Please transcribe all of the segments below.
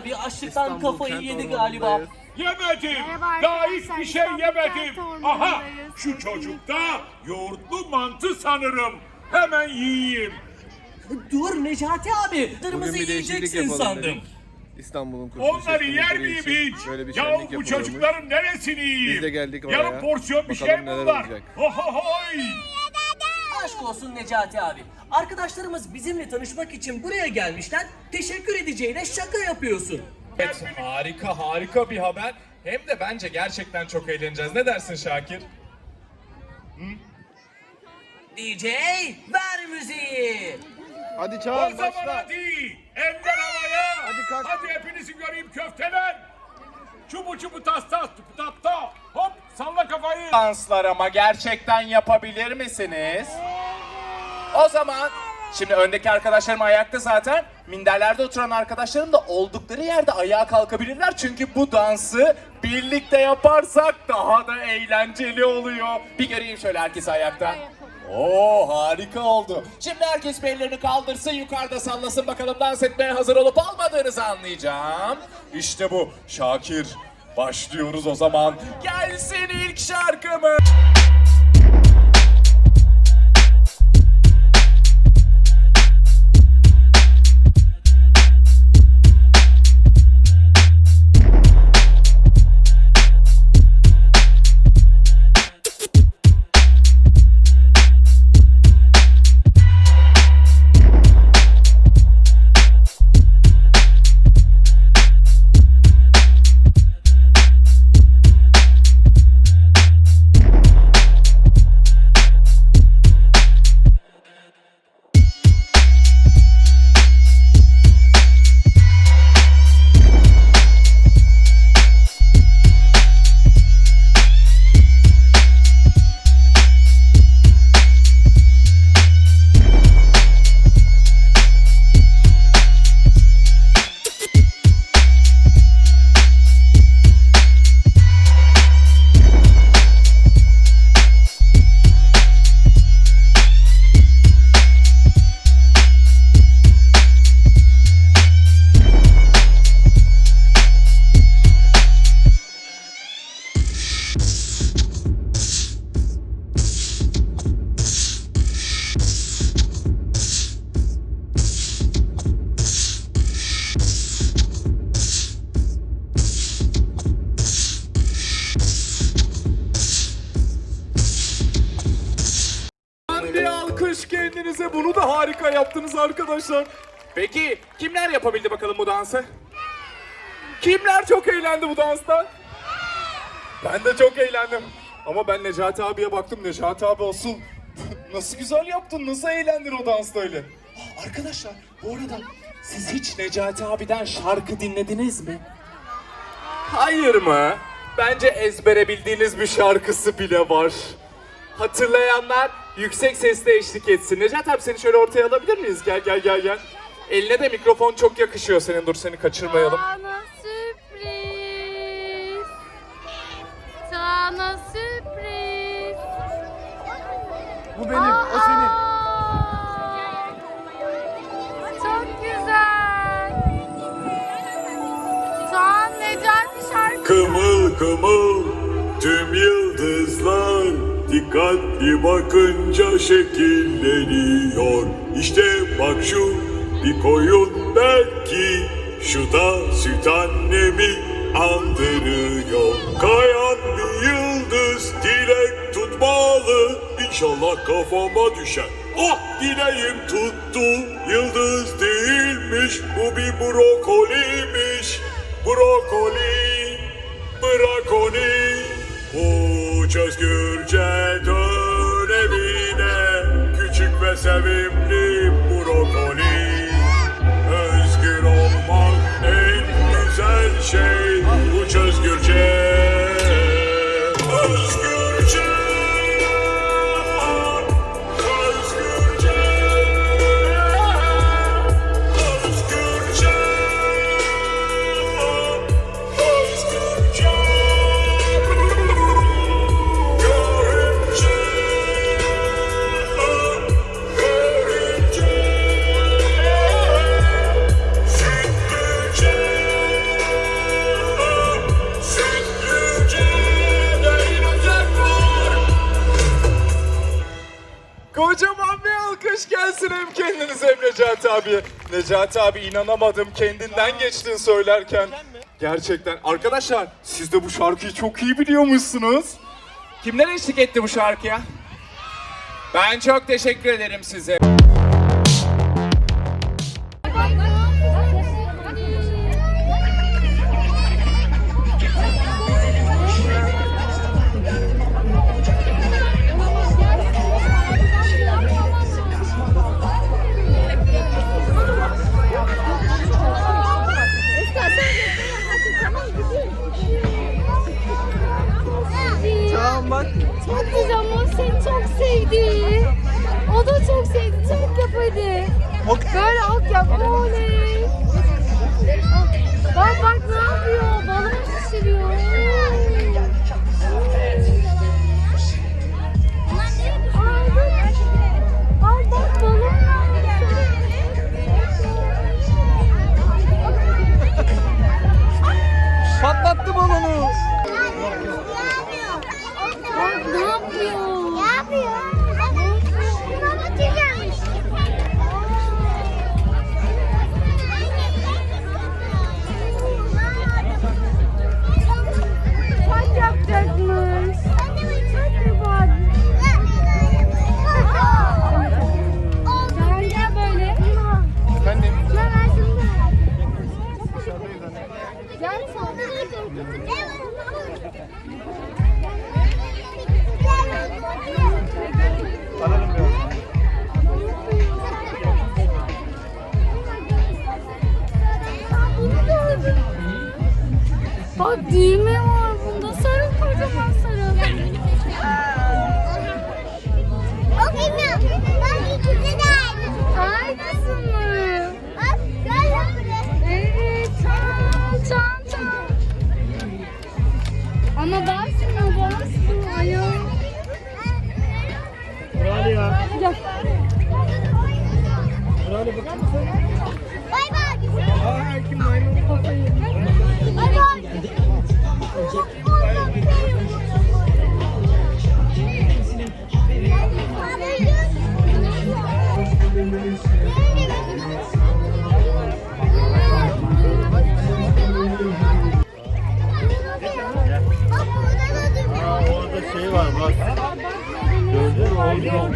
abi açlıktan İstanbul kafayı yedi galiba. Yemedim. Daha hiçbir şey yemedim. Aha şu çocukta yoğurtlu mantı sanırım. Hemen yiyeyim. Dur Necati abi. Kırmızı Bugün bir değişiklik yiyeceksin yapalım sandım. dedik. İstanbul'un kurtuluş Onları yer etkinlikleri miyim için hiç? Böyle bir Ya şenlik bu yapılıyormuş. çocukların neresini yiyeyim? Biz de geldik Yarım oraya. porsiyon bir Bakalım şey mi neler var? olacak. Ohohoy! Aşk olsun Necati abi. Arkadaşlarımız bizimle tanışmak için buraya gelmişler. Teşekkür edeceğine şaka yapıyorsun. Evet, harika harika bir haber. Hem de bence gerçekten çok eğleneceğiz. Ne dersin Şakir? DJ ver müziği. Hadi O çağır zaman başla. hadi! Eller havaya! Hadi kalk. Hadi hepinizi göreyim köfteler! Çubu çubu tas tas tupu tap ta! Hop salla kafayı! Danslar ama gerçekten yapabilir misiniz? O zaman şimdi öndeki arkadaşlarım ayakta zaten. Minderlerde oturan arkadaşlarım da oldukları yerde ayağa kalkabilirler. Çünkü bu dansı birlikte yaparsak daha da eğlenceli oluyor. Bir göreyim şöyle herkes ayakta. Oo harika oldu. Şimdi herkes ellerini kaldırsın yukarıda sallasın bakalım dans etmeye hazır olup olmadığınızı anlayacağım. İşte bu Şakir. Başlıyoruz o zaman. Gelsin ilk şarkımız. Alkış kendinize. Bunu da harika yaptınız arkadaşlar. Peki kimler yapabildi bakalım bu dansı? Kimler çok eğlendi bu dansta? Ben de çok eğlendim. Ama ben Necati abiye baktım. Necati abi olsun. Nasıl güzel yaptın. Nasıl eğlendin o dansta öyle? Arkadaşlar bu arada siz hiç Necati abiden şarkı dinlediniz mi? Hayır mı? Bence ezbere bildiğiniz bir şarkısı bile var. Hatırlayanlar yüksek sesle eşlik etsin. Necati abi seni şöyle ortaya alabilir miyiz? Gel gel gel gel. Eline de mikrofon çok yakışıyor senin. Dur seni kaçırmayalım. Sana sürpriz. Sana sürpriz. Bu benim, o senin. Çok güzel. An Necati şarkı. Kımıl kımıl dikkatli bakınca şekilleniyor. İşte bak şu bir koyun belki şu da süt annemi andırıyor. Kayan bir yıldız dilek tutmalı İnşallah kafama düşer. Oh dileğim tuttu yıldız değilmiş bu bir brokoliymiş. Brokoli, brakoni Uç özgürce dön evine Küçük ve sevimli hem kendinize hem Necati abi. Necati abi inanamadım kendinden geçtin söylerken. Gerçekten. Arkadaşlar siz de bu şarkıyı çok iyi biliyormuşsunuz. Kimler eşlik etti bu şarkıya? Ben çok teşekkür ederim size. Oley. Bak bak ne yapıyor? Balon şişiriyor. Düğme var bunda. Sarıl kocaman sarıl. O bilmiyorum. Bak ikisi de aynı. Aynısı mı? Bak buraya. Evet. Çan çan çan. Ama. Gel. Bay şey var bak. Gördün mü? Oldu.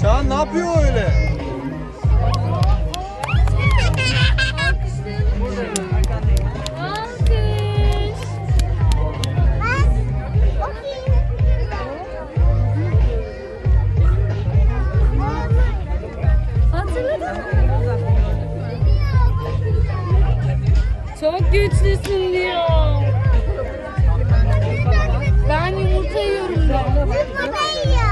Çağan ne yapıyor öyle? Çok güçlüsün diyor. Ben yumurta yiyorum da. Ayıp.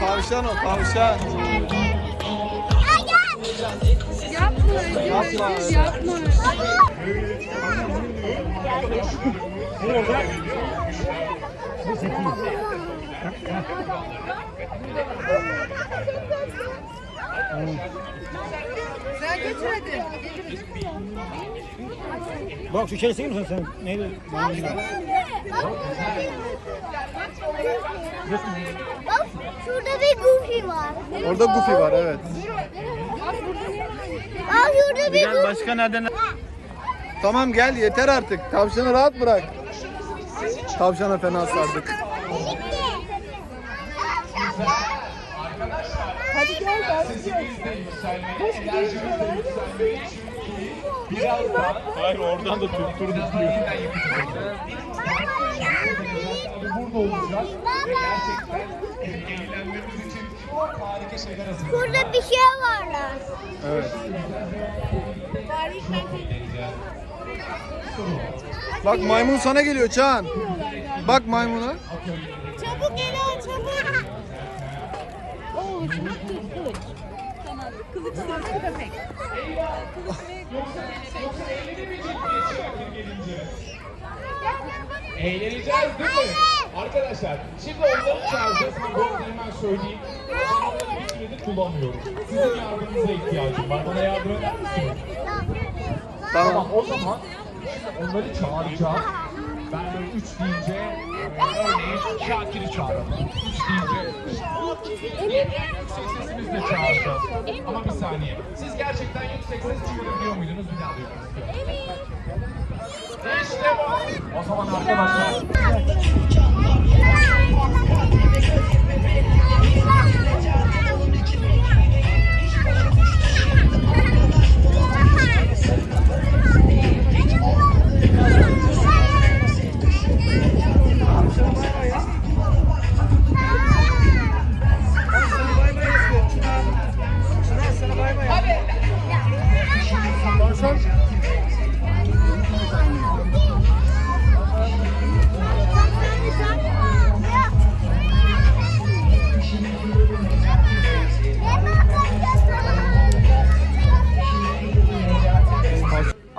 Tavşan o tavşan. Yapma. Ödül, Yapma. Ödül, Bak şu içeri misin sen? Neydi? Bak şurada bir Goofy var. Orada Goofy var evet. Bak şurada bir Goofy. başka nereden? Tamam gel yeter artık. Tavşanı rahat bırak. Tavşana fena sardık. Hadi gel Hayır oradan da tutturduk. Burada bir şey var lan. Evet. Bak maymun sana geliyor Çağan. Bak maymuna. Çabuk gel çabuk. Oo, şimdi kılıç, kılıç. Tamam, kılıç sırtı köpek. Eğleneceğiz değil mi? Arkadaşlar şimdi onları çağıracağız. Bu arada hemen söyleyeyim. Onları bir süredir kullanmıyorum. Sizin yardımınıza ihtiyacım var. Bana yardım eder misiniz? Tamam o zaman onları çağıracağım. Ben böyle üç deyince e, örneğin Şakir'i çağıralım. Üç deyince yüksek sesimizle çağıracağız. Ama bir saniye. Siz gerçekten yüksek ses çıkarabiliyor muydunuz? Bir daha duymak. İşte bu. O zaman arkadaşlar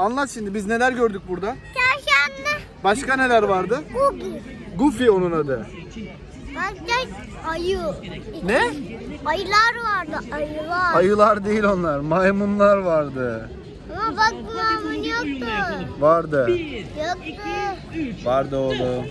Anlat şimdi biz neler gördük burada? Çarşamba. Başka neler vardı? Bugün. Goofy onun adı. Başka ayı. Ne? Ayılar vardı ayılar. Ayılar değil onlar. Maymunlar vardı. Ama bak maymun yoktu. Vardı. Yoktu. Vardı oğlum.